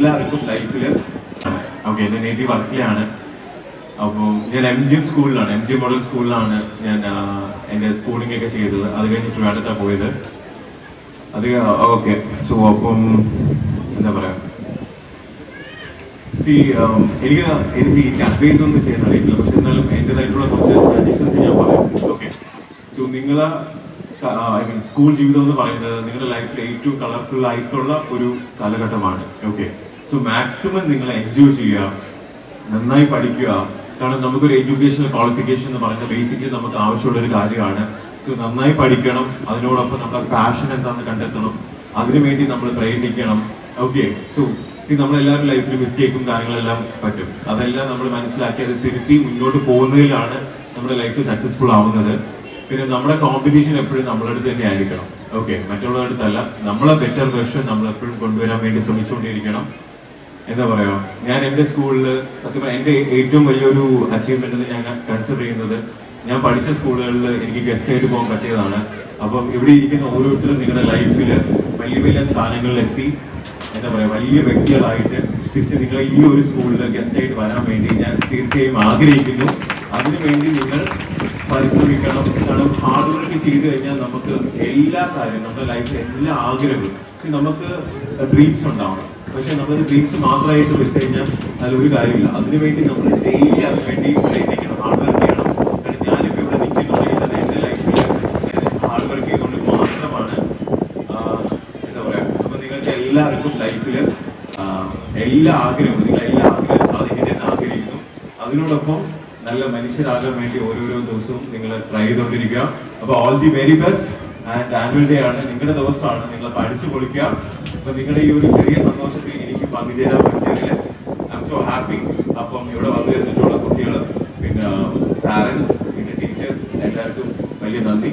എല്ലാവർക്കും ലൈഫിൽ ഓക്കെ എന്റെ നേറ്റീവ് വർക്കിലാണ്. അപ്പോൾ ഞാൻ എം ജി എം സ്കൂളിലാണ് എം ജി മോഡൽ സ്കൂളിലാണ് ഞാൻ എന്റെ സ്കൂളിംഗ് ഒക്കെ ചെയ്തത്. അത് കഴിഞ്ഞ് ട്രിവാൻഡത്താണ് പോയത്. അത് ഓക്കെ. സോ അപ്പം എന്താ പറയാ? സി എനിക്ക് എനിക്ക് എനിക്ക് അഡ്വൈസ് ഒന്നും ചെയ്യാൻ അറിയില്ല പക്ഷെ എന്നാലും എന്റെതായിട്ടുള്ള കുറച്ച് സജഷൻസ് ഞാൻ പറയാം. ഓക്കെ സോ നിങ്ങളെ ഐ മീൻ സ്കൂൾ ജീവിതം എന്ന് പറയുന്നത് നിങ്ങളുടെ ലൈഫിൽ ഏറ്റവും കളർഫുൾ ആയിട്ടുള്ള ഒരു കാലഘട്ടമാണ്. ഓക്കെ സോ മാക്സിമം നിങ്ങൾ എൻജോയ് ചെയ്യുക നന്നായി പഠിക്കുക. കാരണം നമുക്കൊരു എഡ്യൂക്കേഷണൽ ക്വാളിഫിക്കേഷൻ എന്ന് പറഞ്ഞ ബേസിക്കലി നമുക്ക് ആവശ്യമുള്ള ഒരു കാര്യമാണ്. സോ നന്നായി പഠിക്കണം അതിനോടൊപ്പം നമ്മുടെ പാഷൻ എന്താണെന്ന് കണ്ടെത്തണം. അതിനുവേണ്ടി നമ്മൾ പ്രയത്നിക്കണം. ഓക്കെ സോ സി നമ്മളെല്ലാവരും ലൈഫിൽ മിസ്റ്റേക്കും കാര്യങ്ങളെല്ലാം പറ്റും. അതെല്ലാം നമ്മൾ മനസ്സിലാക്കി അത് തിരുത്തി മുന്നോട്ട് പോകുന്നതിലാണ് നമ്മുടെ ലൈഫ് സക്സസ്ഫുൾ ആവുന്നത്. പിന്നെ നമ്മുടെ കോമ്പറ്റീഷൻ എപ്പോഴും നമ്മുടെ അടുത്ത് തന്നെ ആയിരിക്കണം. ഓക്കെ മറ്റുള്ളവരുടെ അടുത്തല്ല. നമ്മളെ ബെറ്റർ വെർഷൻ നമ്മൾ എപ്പോഴും കൊണ്ടുവരാൻ വേണ്ടി ശ്രമിച്ചുകൊണ്ടിരിക്കണം. എന്താ പറയാ ഞാൻ എന്റെ സ്കൂളിൽ സത്യം എന്റെ ഏറ്റവും വലിയൊരു അച്ചീവ്മെന്റ് എന്ന് ഞാൻ കൺസിഡർ ചെയ്യുന്നത് ഞാൻ പഠിച്ച സ്കൂളുകളിൽ എനിക്ക് ഗസ്റ്റ് ആയിട്ട് പോകാൻ പറ്റിയതാണ്. അപ്പം ഇവിടെ ഇരിക്കുന്ന ഓരോരുത്തരും നിങ്ങളുടെ ലൈഫിൽ വലിയ വലിയ സ്ഥാനങ്ങളിലെത്തി എന്താ പറയാ വലിയ വ്യക്തികളായിട്ട് തിരിച്ച് നിങ്ങൾ ഈ ഒരു സ്കൂളിൽ ഗസ്റ്റ് ആയിട്ട് വരാൻ വേണ്ടി ഞാൻ തീർച്ചയായും ആഗ്രഹിക്കുന്നു. അതിനുവേണ്ടി നിങ്ങൾ പരിശ്രമിക്കണം. കാരണം ഹാർഡ് വർക്ക് ചെയ്തു കഴിഞ്ഞാൽ നമുക്ക് എല്ലാ കാര്യവും നമ്മുടെ ലൈഫിൽ എല്ലാ ആഗ്രഹവും നമുക്ക് ഡ്രീംസ് ഉണ്ടാവണം. പക്ഷെ നമ്മൾ ഡ്രീംസ് മാത്രമായിട്ട് വെച്ച് കഴിഞ്ഞാൽ അതിലൊരു കാര്യമില്ല. അതിനുവേണ്ടി നമ്മൾ ഡെയിലി അതിന് വേണ്ടി പ്രയത്നിക്കണം. ഹാർഡ് വർക്ക് ചെയ്യണം. കാരണം ഞാനിപ്പോൾ ഇവിടെ നിൽക്കുന്നുണ്ടെങ്കിൽ തന്നെ എന്റെ ലൈഫിൽ ഹാർഡ് വർക്ക് ചെയ്തുകൊണ്ട് മാത്രമാണ് എന്താ പറയുക അപ്പം നിങ്ങൾക്ക് എല്ലാവർക്കും ലൈഫിൽ എല്ലാ ആഗ്രഹവും നിങ്ങൾ എല്ലാ ആഗ്രഹവും സാധിക്കട്ടെ എന്ന് ആഗ്രഹിക്കുന്നു. അതിനോടൊപ്പം നല്ല മനുഷ്യരാകാൻ വേണ്ടി ഓരോരോ ദിവസവും നിങ്ങൾ ട്രൈ ചെയ്തുകൊണ്ടിരിക്കുക. അപ്പൊ all the very best and annual day ആണ്. നിങ്ങളുടെ ദിവസമാണ്. നിങ്ങൾ പഠിച്ചു പൊളിക്കുക. അപ്പൊ നിങ്ങളുടെ ഈ ഒരു ചെറിയ സന്തോഷത്തിൽ എനിക്ക് പങ്കുചേരാൻ പറ്റിയതിൽ ഐ എം സോ ഹാപ്പി അപ്പം ഇവിടെ വന്നു ചേർന്നിട്ടുള്ള കുട്ടികൾ പിന്നെ പാരന്റ്സ് പിന്നെ ടീച്ചേഴ്സ് എല്ലാവർക്കും വലിയ നന്ദി.